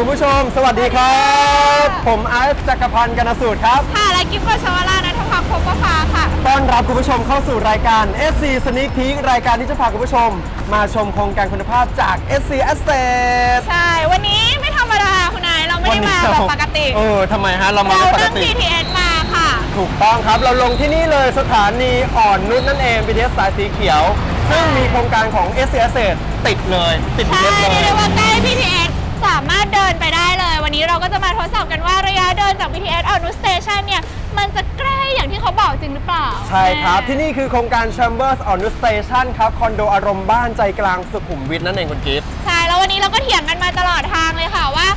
คุณผู้ชม สวัสดีครับ ผมไอซ์จักรพันธ์กนสูตรครับ ค่ะ และกิฟต์กชวรานัทพักพบประภาค่ะ ต้อนรับคุณผู้ชมเข้าสู่รายการ SC Sneak Peek รายการที่จะพาคุณผู้ชม มาชมโครงการคุณภาพจาก SC Asset ใช่ วันนี้ไม่ธรรมดาคุณนาย เราไม่ได้มาแบบปกติ เออทำไมฮะ เรามาเราไม่ปกนั่ง ติ BTS มาค่ะ ถูกต้องครับ เราลงที่นี่เลยสถานีอ่อนนุชนั่นเอง BTS สายสีเขียว ซึ่งมีโครงการของ SC Asset ติดเลย ติด ใช่ BTS เลเรียกย ได้ว่าใกล้ BTS สามารถเดินไปได้เลย วันนี้เราก็จะมาทดสอบกันว่าระยะเดินจาก BTS ออนุสเตชันเนี่ย มันจะใกล้อย่างที่เขาบอกจริงหรือเปล่าใช่ครับที่นี่คือโครงการ Chambers on New Station ครับคอนโดอารมณ์บ้านใจกลางสุขุมวิทนั่นเองคุณกิฟต์ใช่ แล้ววันนี้เราก็เถียงกันมาตลอดทางเลยค่ะว่า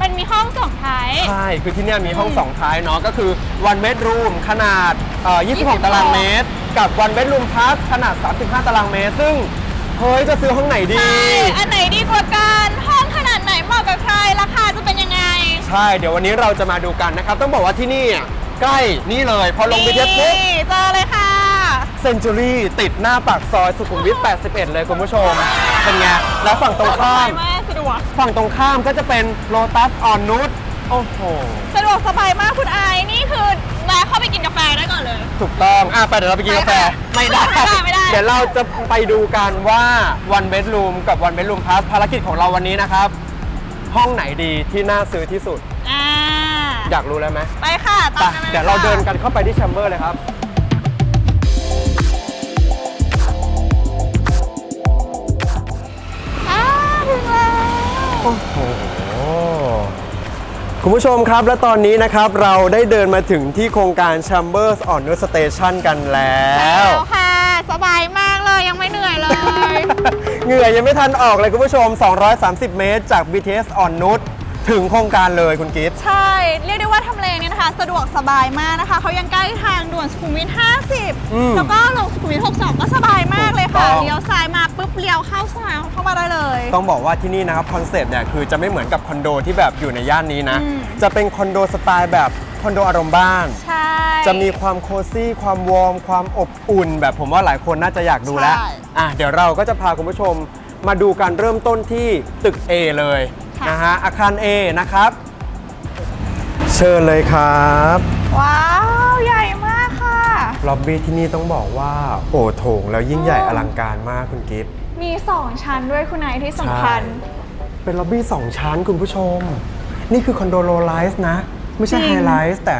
มันมีห้องสองท้าย ใช่ คือที่เนี่ยมีห้อง 2 ท้ายเนาะก็คือ one bedroom ขนาดเอ่อ26 26 ตารางเมตร กับ one bedroom plus ขนาด 35 ตารางเมตร ซึ่งเฮ้ยจะซื้อห้องไหนดี ใช่อันไหนดีกว่ากัน ห้ องขนาดไหนเหมาะกับใครราคาจะเป็นยังไง ใช่ เดี๋ยววันนี้เราจะมาดูกันนะครับ ต้องบอกว่าที่นี่อะใกล้นี่เลย พอลงไปเทียบปุ๊บนี่เจอเลยค่ะ เซนจูรี่ติดหน้าปากซอยสุขุมวิท 81 เลยคุณผู้ชม เป็นไง แล้วฝั่งตรงข้าม สบยมากสะดวก ฝั่งตรงข้ามก็จะเป็นโลตัสอ่อนนุชโอ้โห สะดวกสบายมากคุณไอายนี่คือแวะเข้าไปกินกาแฟได้ก่อนเลย ถูกต้อง อะ ไปเดี๋ยวเราไปกินกาแฟ ไม่ไม่ได้ได้ไม่ได้ เดี๋ยวเราจะไปดูกันว่า one bedroom กับ one bedroom plus ภารกิจของเราวันนี้นะครับ ห้องไหนดีที่น่าซื้อที่สุด อ่าอยากรู้แล้วไหมไปค่ะไปตามกันลเดี๋ยวเราเดินกันเข้าไปที่แชมเบอร์เลยครับ อ่าถึงแล้วโอ้โห คุณผู้ชมครับและตอนนี้นะครับเราได้เดินมาถึงที่โครงการ Chambers on New Station กันแล้วแล้วค่ะ สบายมากเลยยังไม่เหนื่อยเลย เหงื่อยังไม่ทันออกเลยคุณผู้ชม 230 เมตรจาก BTS อ่อนนุชถึงโครงการเลยคุณกิฟต์ใช่ เรียกได้ว่าทำเลเนี่ยนะคะ สะดวกสบายมากนะคะ เขายังใกล้ทางด่วนสุขุมวิท อืม50 แล้วก็ลงสุขุมวิท 62 ก็สบายมากเลยค่ะ ถูกต้อง เลี้ยวซ้ายมาปุ๊บเลี้ยวเข้าซอยเข้ามาได้เลย ต้องบอกว่าที่นี่นะครับคอนเซ็ปต์เนี่ยคือจะไม่เหมือนกับคอนโดที่แบบอยู่ในย่านนี้นะ อืม จะเป็นคอนโดสไตล์แบบ คอนโดอารมณ์บ้านใช่จะมีความโคซี่ ความวอร์ม ความอบอุ่น แบบผมว่าหลายคนน่าจะอยากดูแล้ว ใช่อะเดี๋ยวเราก็จะพาคุณผู้ชมมาดูการเริ่มต้นที่ตึก A เลยค่ะ นะฮะอาคาร A นะครับ เชิญเลยครับ ว้าว ใหญ่มากค่ะ ล็อบบี้ที่นี่ต้องบอกว่าโอ้โถงแล้วยิ่งใหญ่อลังการมากคุณกิฟต์ มี 2 ชั้นด้วยคุณนายที่สำคัญ ใช่ เป็นล็อบบี้สองชั้นคุณผู้ชม นี่คือคอนโดโลไลซ์นะ ไม่ใช่จริไฮงไลท์แต่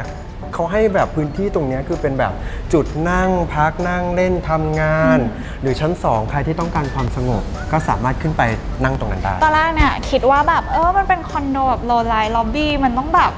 เขาให้แบบพื้นที่ตรงเนี้ยคือเป็นแบบจุดนั่งพักนั่งเล่นทำงาน หรือชั้น 2 ใครที่ต้องการความสงบ ก็สามารถขึ้นไปนั่งตรงนั้นได้ ตอนแรกเนี่ยคิดว่าแบบเออมันเป็นคอนโดแบบโลไลท์ล็อบบี้มันต้องแบบ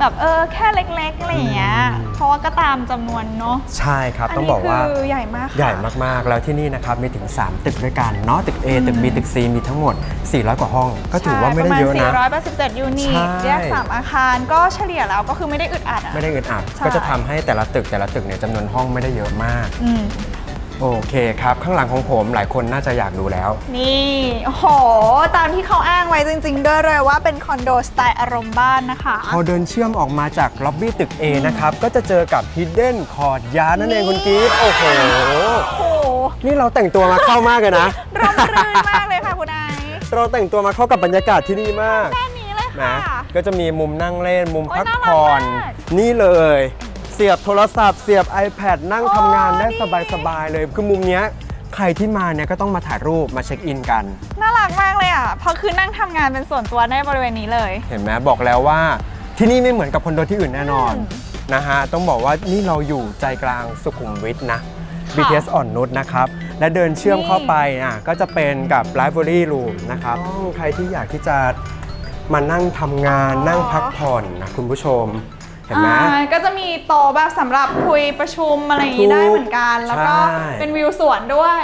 แบบเออแค่เล็กๆอะไรอย่างเงี้ยอืม เพราะว่าก็ตามจำนวนเนาะ ใช่ครับ อันต้องนี้บอกว่าคือใหญ่มากค่ะ ใหญ่มากๆ แล้วที่นี่นะครับ มีถึง 3 ตึกด้วยกันเนาะตึก A ตึก B ตึก C มีทั้งหมด 400 กว่าห้อง ก็ถือว่าไม่ได้เยอะใช่นะ ประมาณ487 ยูนิใช่ตแยก3อาคารก็เฉลี่ยแล้วก็คือไม่ได้อึดอัดอะไม่ได้อึดอัด ใช่ ก็จะทำให้แต่ละตึกแต่ละตึกเนี่ยจำนวนห้องไม่ได้เยอะมาก อืม โอเคครับ ข้างหลังของผมหลายคนน่าจะอยากดูแล้ว นี่โอ้โห ตามที่เขาอ้างไว้จริง ๆ ด้วยเลยว่าเป็นคอนโดสไตล์อารมณ์บ้านนะคะ พอเดินเชื่อมออกมาจากล็อบบี้ตึก A นะครับ ก็จะเจอกับ Hidden Court Yard นั่นเองคุณกีฟโอ้โห โอ้โหนี่เราแต่งตัวมาเข้ามากเลยนะ ร่มรื่นมากเลยค่ะคุณไอซ์เราแต่งตัวมาเข้ากับบรรยากาศที่นี่มากด้านนี้เลยนะ ค่ะ ก็จะมีมุมนั่งเล่นมุมโอ๊ยพักน่ารักผ่อนมาก นี่เลย เสียบโทรศัพท์เสียบ iPad นั่งโอ้ทำงานได้ดีสบายๆเลย คือมุมเนี้ยใครที่มาเนี่ยก็ต้องมาถ่ายรูปมาเช็คอินกัน น่ารักมากเลยอะ เพราะคือนั่งทำงานเป็นส่วนตัวได้บริเวณนี้เลย เห็นไหมบอกแล้วว่าที่นี่ไม่เหมือนกับคอนโดที่อื่นแน่นอนอืมนะฮะต้องบอกว่านี่เราอยู่ใจกลางสุขุมวิทนะค่ะ BTS อ่อนนุชนะครับ และเดินเชื่อมนี่เข้าไปอะก็จะเป็นกับ Library Room นะครับใครที่อยากที่จะมานั่งทำงานนั่งพักผ่อนนะคุณผู้ชม เห็นไหม อ่าก็จะมีโต๊ะแบบสำหรับคุยประชุมอะไรอย่างนี้ถูกได้เหมือนกัน แล้วก็ใช่ เป็นวิวสวนด้วย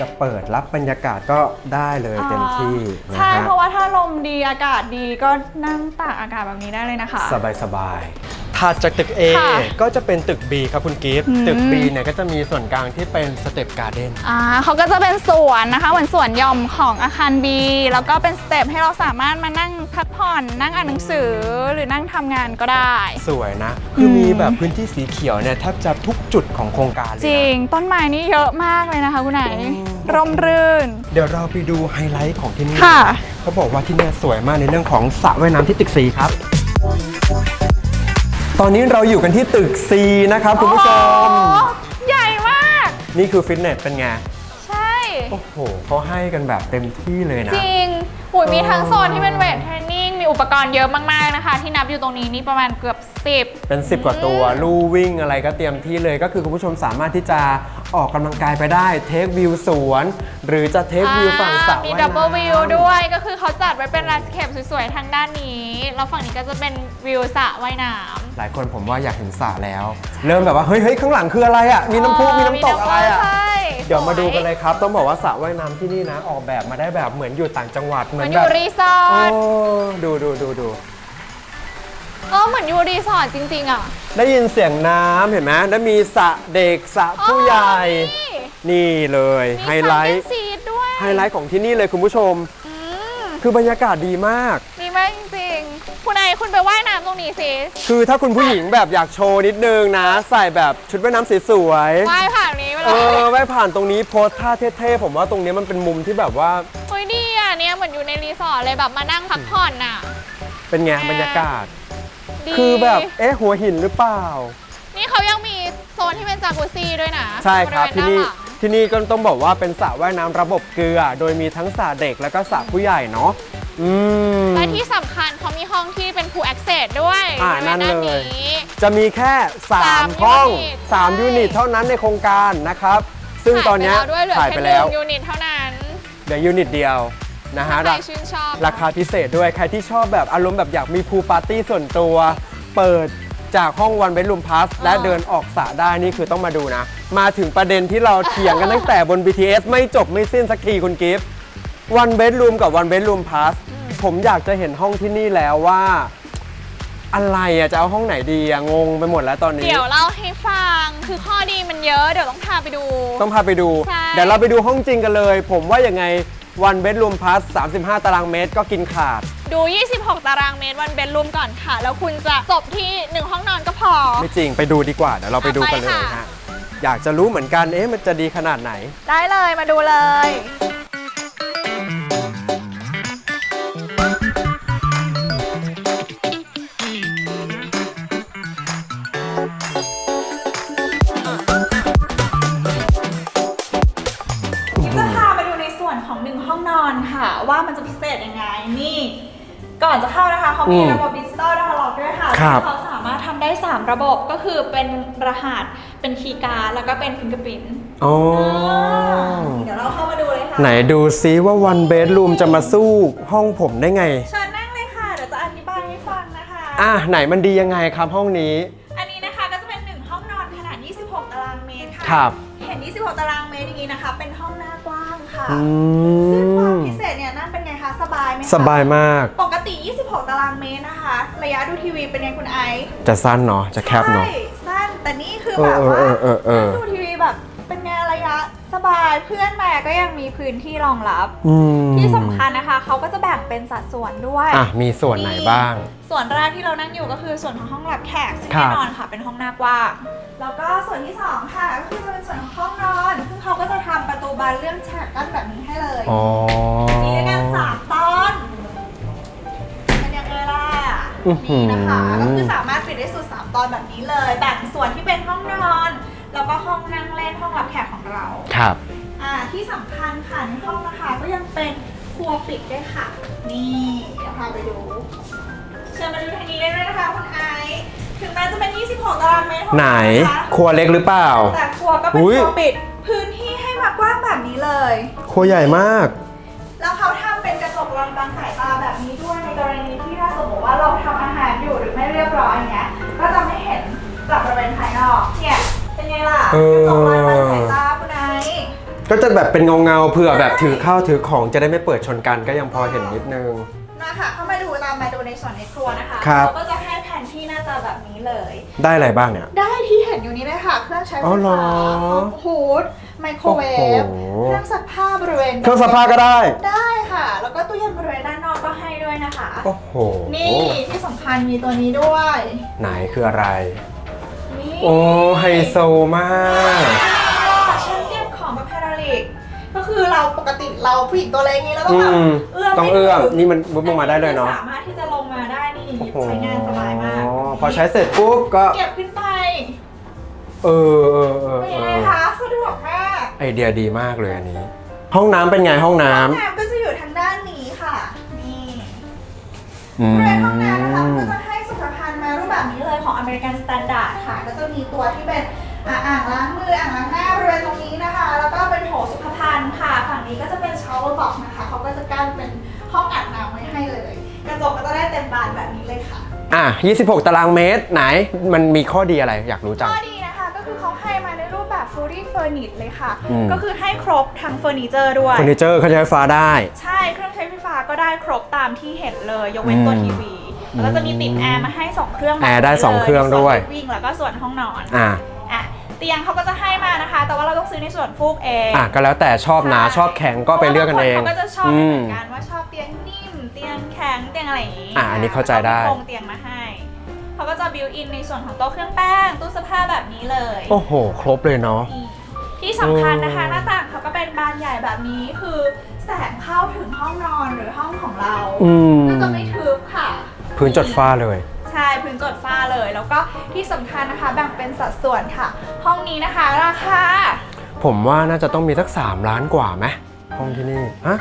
จะเปิดรับบรรยากาศก็ได้เลยเต็มที่นะใช่ ฮะเพราะว่าถ้าลมดีอากาศดีก็นั่งตากอากาศแบบนี้ได้เลยนะคะ สบายสบายๆ ถัดจากตึก A ค่ะก็จะเป็นตึก B ครับคุณกิฟต์อืม ตึก B เนี่ยก็จะมีส่วนกลางที่เป็นสเต็ปการ์เด้น อ่าเขาก็จะเป็นสวนนะคะเหมือนสวนหย่อมของอาคาร B แล้วก็เป็นสเต็ปให้เราสามารถมานั่งพักผ่อนนั่งอ่านหนังสือหรือนั่งทำงานก็ได้ สวยนะ คืออม มีแบบพื้นที่สีเขียวเนี่ยแทบจะทุกจุดของโครงการเลยจนะริงต้นไม้นี่เยอะมากเลยนะคะคุณไหนอืม ร่มรื่น เดี๋ยวเราไปดูไฮไลท์ของที่นี่ค่ะ เขาบอกว่าที่เนี่ยสวยมากในเรื่องของสระว่ายน้ำที่ตึก C ครับ ตอนนี้เราอยู่กันที่ตึก C นะครับคุณผู้ชม โอ้โหใหญ่มาก นี่คือฟิตเนสเป็นไง ใช่ โอ้โหเขาให้กันแบบเต็มที่เลยนะ จริงหุยมีทั้งโซนที่เป็นเวทเทรนนิ่ง มีอุปกรณ์เยอะมาก ๆ นะคะ ที่นับอยู่ตรงนี้นี่ประมาณเกือบ 10 เป็น 10 กว่าตัว ลู่วิ่งอะไรก็เตรียมที่เลยก็คือคุณผู้ชมสามารถที่จะออกกำลังกายไปได้ เทควิวสวน หรือจะเทควิวฝั่งสระมีว่ายดับเบิลน้ำวิวด้วยก็คือเขาจัดไว้เป็นแลนด์สเคปสวยๆทางด้านนี้ แล้วฝั่งนี้ก็จะเป็นวิวสระว่ายน้ำหลายคนผมว่าอยากเห็นสระแล้ว เริ่มแบบว่าเฮ้ยเฮ้ยข้างหลังคืออะไรอะมีน้ำพุมีน้ำตกอะไรอะ ใช่เดี๋ยวมาดูกันเลยครับ ต้องบอกว่าสระว่ายน้ำที่นี่นะ ออกแบบมาได้แบบเหมือนอยู่ต่างจังหวัดเหเหมืมืออนนอแบบยู่รีสอโอ้ร์ทดูดูดูดู เออเหมือนอยู่รีสอร์ทจริง ๆ อะได้ยินเสียงน้ำเห็นไหมแล้วมีสระเด็กสระผู้ใหญ่อ๋อนี่เลยนี่ไฮไลท์มีซันเซ็ตซีดด้วยไฮไลท์ของที่นี่เลยคุณผู้ชม อืมคือบรรยากาศดีมาก ดีมากจริงๆ คุณนายคุณไปว่ายน้ำตรงนี้สิคือถ้าคุณผู้หญิงแบบอยากโชว์นิดนึงนะ ใส่แบบชุดว่ายน้ำสวยว่ายผ่านนี้มาๆเลเอยอว่ายผ่านตรงนี้โพสท่าเท่ๆผมว่าตรงนี้มันเป็นมุมที่แบบว่าเฮ้ยดีอะเนี่ยเหมือนอยู่ในรีสอร์ทเลยแบบมานั่งพักผ่อนน่ะ เป็นไงบรรยากาศ ดีคือแบบ เอ๊ะ หัวหินหรือเปล่า นี่เขายังมีโซนที่เป็นจากุซี่ด้วยนะใช่ครับบที่ริเวณนี่ด้าหลังที่นี่ก็ต้องบอกว่าเป็นสระว่ายน้ำระบบเกลือ โดยมีทั้งสระเด็กแล้วก็สระผู้ใหญ่เนาะอืม และที่สำคัญเขามีห้องที่เป็น full access ด้วยอ่าบริวณนั่นด้าเลยนี้ จะมีแค่ สาม3 ห้อง ยูนิตใช่ 3 ยูนิตเท่านั้นในโครงการนะครับ ซึ่งตอนเนี้ยขายไปแล้วด้วยเหลือขายแค่ไปหแล้วนึ่งยูนิตเท่านั้นเหลือยูนิตเดียว นะฮะใครราชื่นชอบราคาพิเศษด้วยใครที่ชอบแบบอารมณ์แบบอยากมีพูลปาร์ตี้ส่วนตัว เปิดจากห้องวันเบ d รูมพ s สและเดินออกสระได้นี่คือต้องมาดูนะ มาถึงประเด็นที่เราเถียงกันตั้งแต่บน BTS ไม่จบไม่สิ้นสักทีคุณกิฟต์วันเบ d รูมกับวันเบ d รูมพ s สผมอยากจะเห็นห้องที่นี่แล้วว่า อะไรอะจะเอาห้องไหนดีอะงงไปหมดแล้วตอนนี้ เดี๋ยวเล่าให้ฟังคือข้อดีมันเยอะเดี๋ยวต้องพาไปดู ต้องพาไปดู ใช่ เดี๋ยวเราไปดูห้องจริงกันเลย ผมว่ายังไง วันเบ d รูมพ s ส35 ตารางเมตรก็กินขาด ดู 26 ตารางเมตรวันเบดรูมก่อนค่ะ แล้วคุณจะจบที่ 1 ห้องนอนก็พอ ไม่จริงไปดูดีกว่า เดี๋ยวเราไปดูกันเลยไปค่ะ ฮะอยากจะรู้เหมือนกันเอ๊ะมันจะดีขนาดไหน ได้เลยมาดูเลย ก่อนจะเข้านะคะเขามีอืมระบบดิจิตอลดาวน์ล็อกด้วยค่ะครับที่เขาสามารถทำได้ 3 ระบบก็คือเป็นรหัสเป็นคีย์การ์ดแล้วก็เป็นฟิงเกอร์พิ้นอ๋อเดี๋ยวเราเข้ามาดูเลยค่ะไหนดูซิว่าวันเบ d รูมจะมาสู้ห้องผมได้ไง เชิญนั่งเลยค่ะ เดี๋ยวจะอธิบายให้ฟังนะคะ อะไหนมันดียังไงครับห้องนี้ อันนี้นะคะก็จะเป็นหนึ่งห้องนอนขนาด 26 ตารางเมตรค่ะ ครับ เห็น 26 ตารางเมตรอย่างนี้นะคะ เป็นห้องหน้ากว้างค่ะ อืซึ่งความมพิเศษเนี่ยนั่นเป็นไงคะ สบายไหมคะสบายมากปก ติ 26 ตารางเมตรนะคะ ระยะดูทีวีเป็นไงคุณไอซ์จะสั้นเนาะจะแคบเนาะ ใช่สั้นแต่นี่คือเอแบอบเออว่าเออเออเออดูทีวีแบบเป็นไงระยะสบายเพื่อนมาก็ยังมีพื้นที่รองรับ อืมที่สำคัญนะคะเขาก็จะแบ่งเป็นสัดส่วนด้วย อะมีส่วนไหนบ้าง ส่วนแรกที่เรานั่งอยู่ก็คือส่วนของห้องรับแขกซึ่งครัแน่บนอนค่ะ เป็นห้องหน้ากว้างแล้วก็ส่วนที่สองค่ะก็คือจะเป็นส่วนของห้องนอน ซึ่งเขาก็จะทำประตูบานเลื่อนแฉกกั้นแบบนี้ให้เลย อ๋อ มีด้วยกันสามตอน อื้อหืนี่อ นะคะก็คือสามารถปิดได้สุดสามตอนแบบนี้เลยแบ่งส่วนที่เป็นห้องนอน แล้วก็ห้องนั่งเล่นห้องรับแขกของเราครับ อ่าที่สำคัญค่ะในห้องนะคะก็ยังเป็นครัวปิดด้วยค่ะ นี่เดี๋ยวพาไปดูเชิญมาดูทางนี้ได้ด้วยนะคะคุณไอซ์ถึงแม้จะเป็น 26ตารางเมตรของไหน เรานะคะครัวเล็กหรือเปล่า แต่ครัวก็เป็นอุ๊ย ครัวปิด พื้นที่ให้มากว้างแบบนี้เลย ครัวใหญ่มาก แล้วเขาทำ เป็นกระจกรองกลางสายตาแบบนี้ด้วยในกรณีที่ถ้าสมมติว่าเราทำอาหารอยู่หรือไม่เรียบร้อยอย่างเงี้ยก็จะไม่เห็นจากบริเวณภายนอกเนี่ยเป็นไงล่ะเอกระอจกรองกลางสายตาคุณไอซ์ก็จะแบบเป็นเงาเงาๆเผื่อแบบถือข้าวถือของจะได้ไม่เปิดชนกันก็ยังพอเห็นนิดนึง นะคะเข้ามาดูตามมาดูในส่วนในครัวนะคะครับเราก็จะให้แผนที่หน้าตาแบแบบนี้เลย ได้อะไรบ้างเนี่ย ได้ที่เห็นอยู่นี้เลยค่ะ เครื่องใช้ไฟอ๋อเหรอฟ้าฮูด ไมโครเวฟโอ้โห เครื่องซักผ้าบริเวณเครื่องซักผ้าก็ได้ ได้ค่ะ แล้วก็ตู้เย็นบริเวณด้านนอกก็ให้ด้วยนะคะ โอ้โหนี่ที่สำคัญมีตัวนี้ด้วย ไหนคืออะไร นี่โอ้ไฮโซมาก ชั้นเรียบของแบบแพราลิก ก็คือเราปกติเราผู้หญิงตัวเล็กนี้เราต้องแบบอืมเอื้อมต้องไม่เอื้อมถึงนี่มันมุดลงมาได้เลยเนาะสามารถที่จะลงมาได้นี่หโอ้ยิบโหใช้งานสบายมากพอใช้เสร็จปุ๊บก็ เก็บขึ้นไปเออเออเออเป็นเอยังไงอ คะสะดวกมาก ไอเดียดีมากเลยอันนี้ ห้องน้ำเป็นไงห้องน้ห้องน้ำก็จะอยู่ทางด้านนี้ค่ะ นี่ำอืบริเวณห้องน้ำนะคะมก็จะให้สุขภัณฑ์มารูปแบบนี้เลยของอเมริกันสแตนดาร์ดค่ะ ก็จะมีตัวที่เป็นอ่าอ่างล้างมืออ่างล้างหน้าบริเวณตรงนี้นะคะ แล้วก็เป็นโถสุขภัณฑ์ค่ะ ฝั่งนี้ก็จะเป็นชาวเวอร์บ็อกนะคะ เขาก็จะกั้นเป็นห้องอาบน้ำไว้ให้เลย กระจกก็จะได้เต็มบานแบบนี้เลยค่ะ อะ26 ตารางเมตรไหน มันมีข้อดีอะไรอยากรู้จัง ข้อดี มาในรูปแบบ fully furnished เลยค่ะ อืม ก็คือให้ครบทั้งเฟอร์นิเจอร์ด้วย เฟอร์นิเจอร์เครื่องใช้ไฟฟ้าได้ ใช่เครื่องใช้ไฟฟ้าก็ได้ครบตามที่เห็นเลย ยกเว้นตัวอืมทีวีแล้วก็จะมีติดแอร์มาให้ 2 เครื่องแอร์ได้สองเครื่องด้วย ส่นวิ่งแล้วก็ส่วนห้องนอนอะอะเตียงเขาก็จะให้มานะคะ แต่ว่าเราต้องซื้อในส่วนฟูกเองอะก็แล้วแต่ชอบหนาใช่ชอบแข็งก็ไปเลือกกันเอง พราะว่าบางคนเขาก็จะชอบอืไม่เหมมือนกันว่าชอบเตียงนิ่ม เตียงแข็งเตียงอะไรอย่างนี้อะอันนี้เข้าใจได้ขก็มีโครงเตียงมาให้ เขาก็จะบิวอินในส่วนของโต๊ะเครื่องแป้งตู้เสื้อผ้าแบบนี้เลยโอ้โห ครบเลยเนาะ นี่ที่สำคัญนะคะโอ้หน้าต่างเขาก็เป็นบานใหญ่แบบนี้คือแสงเข้าถึงห้องนอนหรือห้องของเราอืม ก็จะไม่ทึบค่ะ พื้นจดฟ้าเลย ใช่พื้นจดฟ้าเลย แล้วก็ที่สำคัญนะคะแบ่งเป็นสัดส่วนค่ะ ห้องนี้นะคะราคาผมว่าน่าจะต้องมีสัก 3 ล้านกว่าไหมห้องที่นี่ ฮะ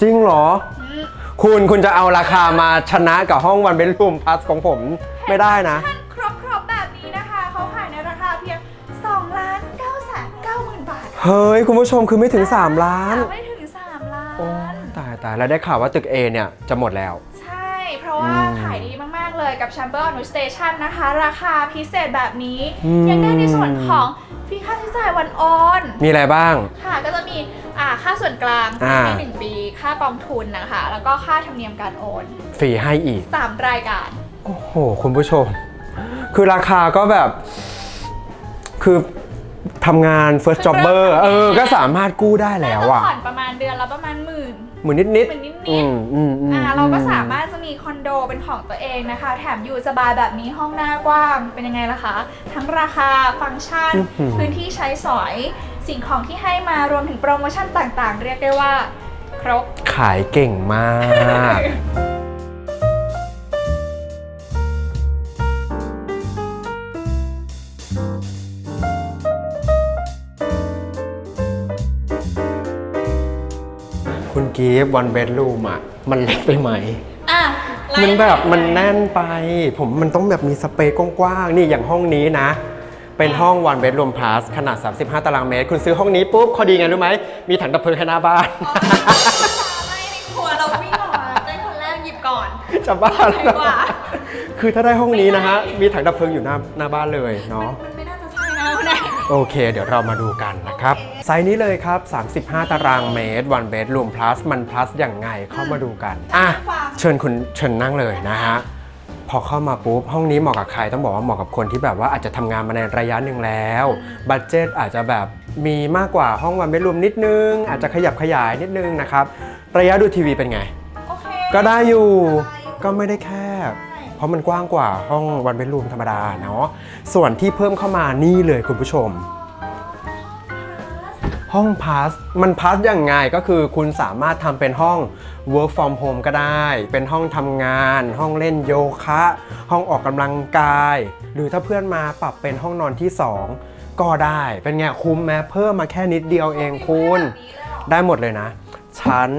จริงเหรอ อืม คุณคุณจะเอาราคามาชนะกับห้องวันเบนรูมพลัสของผมไม่ได้นะท่านครบครบๆแบบนี้นะคะ เขาขายในราคาเพียง2ล้าน9แสน9หมื่นบาทเฮ้ย คุณผู้ชมคือไม่ถึง 3 ล้าน ไม่ถึง 3 ล้าโอ้น ตายตายแล้วได้ข่าวว่าตึก A เนี่ยจะหมดแล้ว ใช่ เพราะว่าอืมขายดีมาก ๆ เลยกับ Chamber on Station นะคะ ราคาพิเศษแบบนี้ อืมยังได้ในส่วนของ ฟรีค่าใช้จ่ายวันออน มีอะไรบ้าง ค่ะก็จะมีอ่าค่าส่วนกลางอ่า ให้หนึ่งปี ค่ากองทุนนะคะ แล้วก็ค่าธรรมเนียมการโอนฟรีให้อีก3รายการ โอ้โห คุณผู้ชม คือราคาก็แบบ คือทำงาน first jobber เออ ก็สามารถกู้ได้แล้วน่าอะจะผ่อนประมาณเดือนละประมาณหมื่น หมือนนิดนิดหมื่นนิดๆอืมอืมอืมอ่าเราก็สามารถจะมีคอนโดเป็นของตัวเองนะคะ แถมอยู่สบายแบบนี้ห้องหน้ากว้างเป็นยังไงล่ะคะ ทั้งราคาฟังก์ชัน พื้นที่ใช้สอย สิ่งของที่ให้มารวมถึงโปรโมชั่นต่างๆ เรียกได้ว่า ครบ ขายเก่งมาก กีฟวันเบดรูมอะ มันเล็กไปไหม อะไลฟ์มันแบบมันแน่นไป ผมมันต้องแบบมีสเปซกว้างๆ นี่อย่างห้องนี้นะ เป็นห้อง one bedroom plus ขนาด 35 ตารางเมตร คุณซื้อห้องนี้ปุ๊บข้อดีไงรู้ไหม มีถังดับเพลิงแค่หน้าบ้านไม่ในครัวเราวิ่งออกมาได้คนแรกหยิบก่อน จะบ้าแล้วดีกว่า คือถ้าได้ห้องนี้นะฮะ มีถังดับเพลิงอยู่หน้าหน้าบ้านเลยเนาะ มัน โอเค เดี๋ยวเรามาดูกันนะครับ ไซส์นี้เลยครับ 35 ตารางเมตร one bedroom plus มัน plus อย่างไงเข้ามาดูกัน อะ เชิญคุณเชิญนั่งเลยนะฮะพอเข้ามาปุ๊บห้องนี้เหมาะกับใครต้องบอกว่าเหมาะกับคนที่แบบว่าอาจจะทำงานมาในระยะหนึ่งแล้วบัตเจ็ตอาจจะแบบมีมากกว่าห้องวันเบดรูมนิดนึง อาจจะขยับขยายนิดนึงนะครับ ระยะดูทีวีเป็นไงโอเคก็ได้อยู่ได้อยู่ก็ไม่ได้แคบ เพราะมันกว้างกว่าห้องวันเบดรูมธรรมดาเนาะส่วนที่เพิ่มเข้ามานี่เลยคุณผู้ชม ห้องพาสมันพาสอย่างไงก็คือคุณสามารถทำเป็นห้อง work from home ก็ได้ เป็นห้องทำงาน ห้องเล่นโยคะ ห้องออกกำลังกาย หรือถ้าเพื่อนมาปรับเป็นห้องนอนที่ 2 ก็ได้เป็นไงคุ้มไหมเพิ่มมาแค่นิดเดียวเองคุณ ได้หมดเลยนะชั้น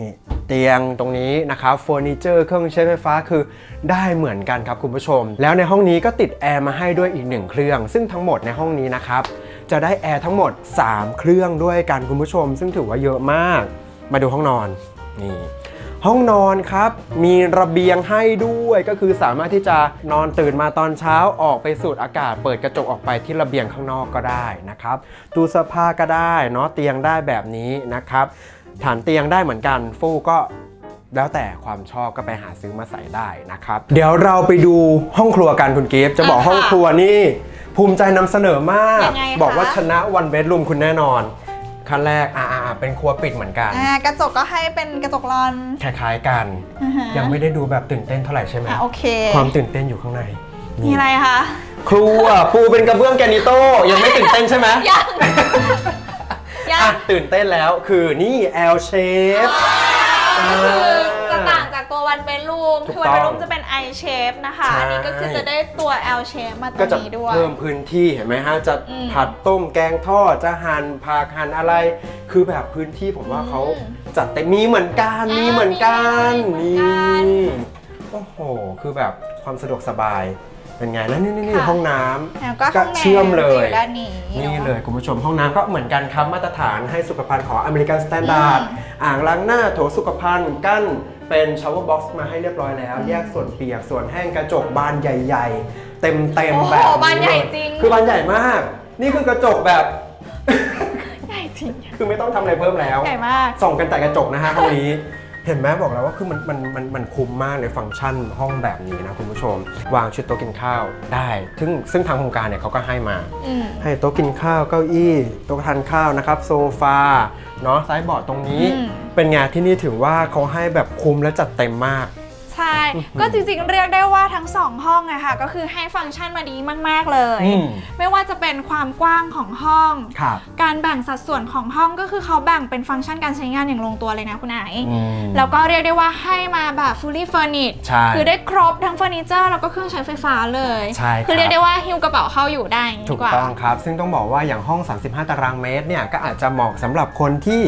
นี่ เตียงตรงนี้นะครับเฟอร์นิเจอร์เครื่องใช้ไฟฟ้าคือได้เหมือนกันครับคุณผู้ชม แล้วในห้องนี้ก็ติดแอร์มาให้ด้วยอีกหนึ่งเครื่อง ซึ่งทั้งหมดในห้องนี้นะครับจะได้แอร์ทั้งหมด 3 เครื่องด้วยกันคุณผู้ชม ซึ่งถือว่าเยอะมาก มาดูห้องนอนนี่ห้องนอนครับมีระเบียงให้ด้วยก็คือสามารถที่จะนอนตื่นมาตอนเช้าออกไปสูดอากาศ เปิดกระจกออกไปที่ระเบียงข้างนอกก็ได้นะครับตู้เสื้อผ้าก็ได้เนาะเตียงได้แบบนี้นะครับ ฐานเตียงได้เหมือนกันฟูกก็แล้วแต่ความชอบก็ไปหาซื้อมาใส่ได้นะครับ เดี๋ยวเราไปดูห้องครัวกันคุณกิฟต์จะบอกอะค่ะห้องครัวนี่ภูมิใจนำเสนอมากยังไงคะบอกว่าชนะวันเบดรูมคุณแน่นอนขั้นแรกอ่าเป็นครัวปิดเหมือนกันอ่ากระจกก็ให้เป็นกระจกรอนคล้ายๆกันอ่าฮะยังไม่ได้ดูแบบตื่นเต้นเท่าไหร่ใช่ไหมอะโอเค ความตื่นเต้นอยู่ข้างในมีอะไรคะครัวปูเป็นกระเบื้องแกรนิโต้ยังไม่ตื่นเต้นใช่ไหมยัง ยัอะงตื่นเต้นแล้วคือนี่ L shape ก็คือจะต่างจากตัววันเบ d รูมถูกคือวันต้องเบ d รูมจะเป็น I shape นะคะ ใช่ อันนี้ก็คือจะได้ตัว L shape มาตัก็วจะนี้ด้วย เพิ่มพื้นที่เห็นไหมฮะ จะอืมผัดต้มแกงทอดจะหั่นผักหั่นอะไร คือแบบพื้นที่ผมว่าเขาอืมจัดเต็มมีเหมือนกันอ่ามีมีเหมือนกันมีเหมือนกันนี่โอ้โห คือแบบ ความสะดวกสบายเป็นไงแล้วนี่นี่นี่ค่ะ ห้องน้ำ แล้วก็ห้องน้ำเชื่อมเลย จะอยู่ด้านนี้นี่อะ เลยคุณผู้ชมห้องน้ำก็เหมือนกันครับมาตรฐานให้สุขภัณฑ์ของอเมริกันสแตนดาร์ดอืมอ่างล้างหน้าโถสุขภัณฑ์กั้นเป็นชาวเวอร์บ็อกซ์มาให้เรียบร้อยแล้ว แยกส่วนเปียกส่วนแห้งกระจกบานใหญ่ๆ เต็มเต็มโอ้โหแบบบานใหญ่เลยจริง คือบานใหญ่มาก นี่คือกระจกแบบ ใหญ่จริงคือไม่ต้องทำอะไรเพิ่มแล้ว ใหญ่มาก ส่องกันแต่กระจกนะฮะห้องนี้ เห็นไหมบอกแล้วว่าคือมันมันมันมันคุ้มมากในฟังก์ชันห้องแบบนี้นะคุณผู้ชม วางชุดโต๊ะกินข้าวได้ ซึ่งซึ่งทางโครงการเนี่ยเขาก็ให้มา อืม ให้โต๊ะกินข้าวเก้าอี้โต๊ะทานข้าวนะครับ โซฟาเนาะซ้ายเบาะตรงนี้ อืม เป็นไงที่นี่ถือว่าเขาให้แบบคุ้มและจัดเต็มมาก ใช่ ก็จริงๆ เรียกได้ว่าทั้งสองห้องอะค่ะ ก็คือให้ฟังก์ชันมาดีมาก ๆ เลย อืมไม่ว่าจะเป็นความกว้างของห้อง ครับ การแบ่งสัดส่วนของห้องก็คือเขาแบ่งเป็นฟังก์ชันการใช้งานอย่างลงตัวเลยนะคุณไอซ์อืม แล้วก็เรียกได้ว่าให้มาแบบ fully furnished ใช่คือได้ครบทั้งเฟอร์นิเจอร์แล้วก็เครื่องใช้ไฟฟ้าเลย ใช่ครับ คือเรียกได้ว่าหิ้วกระเป๋าเข้าอยู่ได้อย่างนี้ถูดีกกว่า ต้องครับ ซึ่งต้องบอกว่าอย่างห้อง 35 ตารางเมตรเนี่ย ก็อาจจะเหมาะสำหรับคนที่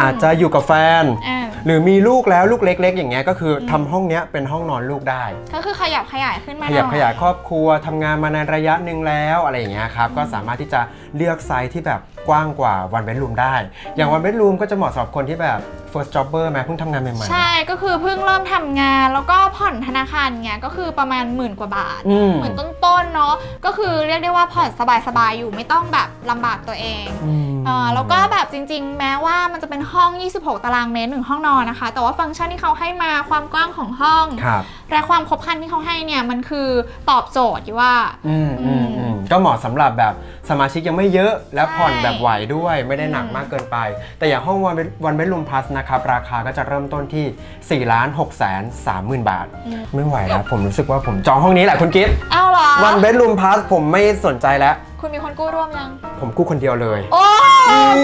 อาจจะอยู่กับแฟน อ่าหรือมีลูกแล้วลูกเล็ก ๆ อย่างเงี้ยก็คือทำห้องเนี้ยเป็นห้องนอนลูกได้ ก็คือขยับขยายขึ้นมาขยับหน่อขยายครอบครัวทำงานมาในระยะหนึ่งแล้วอะไรอย่างเงี้ยครับก็สามารถที่จะเลือกไซส์ที่แบบกว้างกว่าวันเบดรูมได้ อย่างวันเบดรูมก็จะเหมาะสำหรับคนที่แบบ first jobber ไหมเพิ่งทำงานใหม่ๆ ใช่ก็คือเพิ่งเริ่มทำงานแล้วก็ผ่อนธนาคารเงี้ยก็คือประมาณหมื่นกว่าบาท อืมหมื่นต้นๆเนาะก็คือเรียกได้ว่าผ่อนสบายๆอยู่ไม่ต้องแบบลำบากตัวเองอืม เอ่อแล้วก็แบบจริง ๆ แม้ว่ามันจะเป็นห้อง 26 ตารางเมตรหนึ่งห้องนอนนะคะ แต่ว่าฟังก์ชันที่เขาให้มาความกว้างของห้อง ครับ และความครบครันที่เขาให้เนี่ยมันคือตอบโจทย์ที่ว่า อืมอืมอืมอืมก็เหมาะสำหรับแบบสมาชิกยังไม่เยอะและใช่ผ่อนแบบไหวด้วยไม่ได้หนักอืมมากเกินไป แต่อย่างห้องวันวันเบดรูมพลัสนะครับ ราคาก็จะเริ่มต้นที่4ล้าน6แสน3หมื่นบาท ไม่ไหวแล้ว ผมรู้สึกว่าผมจองห้องนี้แหละคุณกิฟต์เอ้าเหรอ วันเบดรูมพลัสผมไม่สนใจแล้ว คุณมีคนกู้ร่วมยัง ผมกู้คนเดียวเลย โอ้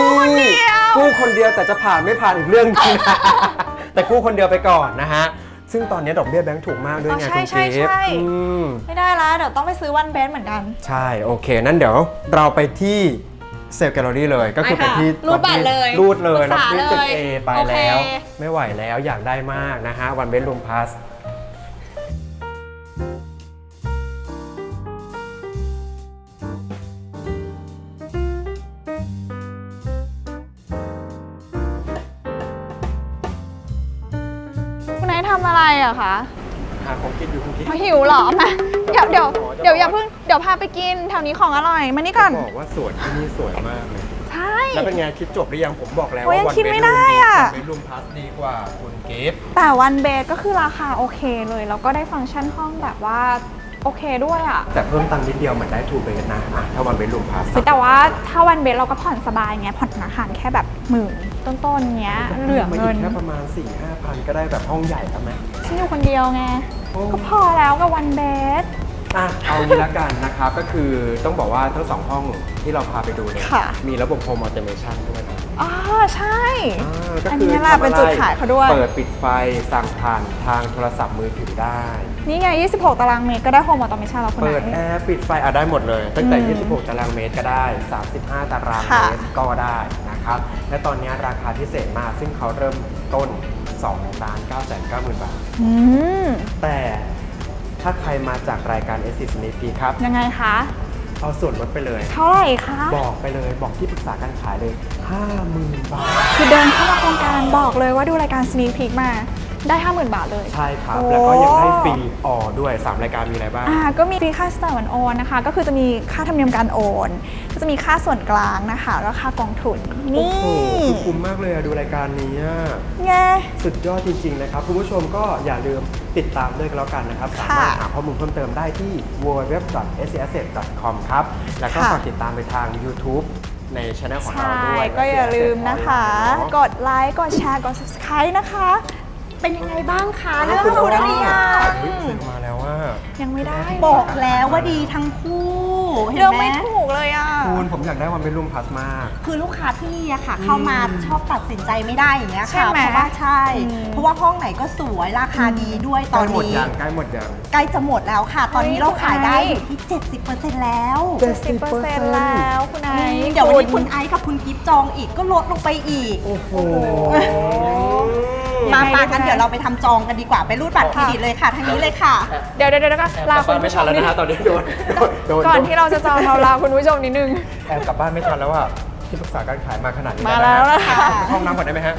กู้คนเดียว กู้คนเดียวแต่จะผ่านไม่ผ่านอีกเรื่องหนึงนะแต่กู้คนเดียวไปก่อนนะฮะซึ่งตอนนี้ดอกเบี้ยแบงก์ถูกมากด้วยไงอ๋อใช่คุณใช่กิฟต์ใช่อืมไม่ได้แล้วเดี๋ยวต้องไปซื้อวันเบสเหมือนกัน ใช่ โอเค นั่นเดี๋ยวเราไปที่ เซลล์แกลเลอรี่เลย ก็คือไปไปค่ะที่รูดบัตรเลยรูดเลยปรึแล้วกษาที่ตึกเลยเอไปโอเคแล้ว ไม่ไหวแล้วอยากได้มากนะฮะวันเบดรูมพาสคุณนายทำอะไรอะคะหาของกินอยู่คุณกิฟเขาหิวเหรอมาเดี๋ยวเดี๋ยวเดี๋ยวอย่าเพิ่งเดี๋ยวพาไปกินแถวนี้ของอร่อย มานี่ก่อน บอกว่าสวนที่นี่สวยมากเลยใช่ แล้วเป็นไงคิดจบหรือยังผมบอกแล้วโอ้ยว่ายังวันคิดเบดไม่รูมได้อะเบดรูมพาสดีกว่าคุณกิฟแต่วันเบสก็คือราคาโอเคเลย แล้วก็ได้ฟังก์ชันห้องแบบว่าโอเคด้วยอะแต่เพิ่มตังค์นิดเดียวเหมือนได้ทูเบดนะอะถ้าวันเบดรูมพาสแต่ว่าถ้าวันเบสเราก็ผ่อนสบายไงผ่อนธนาคารแค่แบบหมื่นต้นๆเงี้ย เหลือมาเงิอีนกแค่ประมาณ4ี่ห้าพันก็ได้แบบห้องใหญ่แล้วไหม ฉันอยู่คนเดียวไง โอ้ ก็พอแล้วกับวันเบส อะเอางี้ละกันนะครับก็คือต้องบอกว่าทั้งสองห้องที่เราพาไปดูเนี่ยค่ะ มีระบบโฮมออ t เมชันด้วยนะอ๋อใช่อ่าก็อันคืนี้แหละทำเป็นจุดขายเขาด้วย เปิดปิดไฟสั่งผ่านทางโทรศัพท์มือถือได้ นี่ไง 26 ตารางเมตรก็ได้โฮมออโตเมชันแล้วคุณเปิดนายแอร์ปิดไฟอะได้หมดเลย ตั้งแต่ อืม26 ตารางเมตรก็ได้ 35 ตารางค่ะเมตรก็ได้นะครับ และตอนนี้ราคาพิเศษมากซึ่งเขาเริ่มต้น 2ล้าน9 9 0 0 0 0 บาท อืม แต่ถ้าใครมาจากรายการ s อ s n e a k ครับ ยังไงคะ เอาส่วนลดไปเลย เท่าไหร่คะ บอกไปเลยบอกที่ปรึกษาการขายเลย 50,000 บาท คือเดินเข้ามาโครงการบอกเลยว่าดูรายการ Sneak Peek มา ได้ 50,000 บาทเลย ใช่ครับโอ้แล้วก็ยังได้ฟรีออด้วย 3 รายการมีอะไรบ้าง อ่าก็มีฟรีค่าสแตนด์วันโอนนะคะ ก็คือจะมีค่าธรรมเนียมการโอนจะมีค่าส่วนกลางนะคะแล้วค่ากองทุนโอ้นี่โหคือคุ้มมากเลยอะดูรายการนี้อะไงสุดยอดจริง ๆ นะครับ คุณผู้ชมก็อย่าลืมติดตามด้วยกันแล้วกันนะครับ สามารถหาข้อมูลเพิ่มเติมได้ที่ www.scasset.com ครับ แล้วก็ค่ะฝากติดตามไปทาง YouTube ในช anel ของเราใช่ด้วย ก็อย่าลืมนะคะเนาะกดไลค์ กดแชร์ กด subscribe นะคะ เป็นยังไงบ้างคะอ้าวเรื่องคุณรู้อ้อได้หรือยังเฮ้ยเสร็จมาแล้วว่ายังไม่ได้บอกแล้วว่าดีทั้งคู่เห็นเรื่องไหมไม่ถูกเลยอะ คุณผมอยากได้วันเป็นรูมพลาสมากคือลูกค้าที่นี่อะค่ะ เข้ามาชอบตัดสินใจไม่ได้อย่างเงี้ยใช่ค่ะไหมเพราะว่าใช่ อืม เพราะว่าห้องไหนก็สวยราคาดีด้วยใกตอล้นหมดนี้ ยังใกล้หมดยังใกล้จะหมดแล้วค่ะ ตอนนี้เฮ้ยเราขายได้คุณไอซ์อยู่ที่ 70%แล้ว70%แล้วคุณไอซ์เดี๋ยววันนี้คุณไอซ์กับคุณกิฟจองอีกก็ลดลงไปอีก โอ้โห มายังไงปาดีกันคุณไอซ์เดี๋ยวเราไปทำจองกันดีกว่าไปรูดบัตรเครดิตเลยค่ะทางนี้เลยค่ะ เดี๋ยวเดี๋ยวเดี๋ยวก็ลาคุณผู้ชมนิดนึงตอนนี้โดนโดนโดนก่อนที่เราจะจองเราลาคุณผู้ชมนิดนึง แอบกลับบ้านไม่ทันแล้วอะที่ปรึกษาการขายมาขนาดนี้มาแล้วนะนะคะไปห้องน้ำก่อนได้ไหมฮะ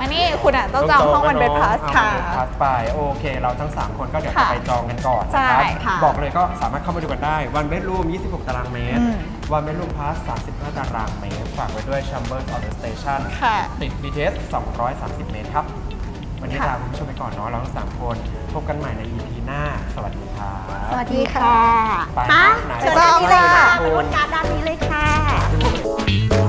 อันนี้คุณอะต้องจองห้องวันเบดพลาสค่ะค่ะพาสไปโอเค เราทั้ง 3 คนก็เดี๋ยวค่ะจะไปจองกันก่อนใช่นะครับค่ะบอกเลยก็สามารถเข้ามาดูกันได้วันเบดรูม 26 ตารางเมตรอืม วันเบดรูมพาส35 ตารางเมตรฝากไว้ด้วย Chambers of the Station ค่ะ ติด BTS 230 เมตรครับ วันนี้ค่ะ ลาคุณผู้ชมไปก่อนเนาะเราทั้งสามคน พบกันใหม่ใน EP หน้า สวัสดีครับสวัสดีค่ะ ไปมาไหนเชิญด้านนี้เลยค่ะไปไปรูดการ์ดด้านนี้เลยค่ะ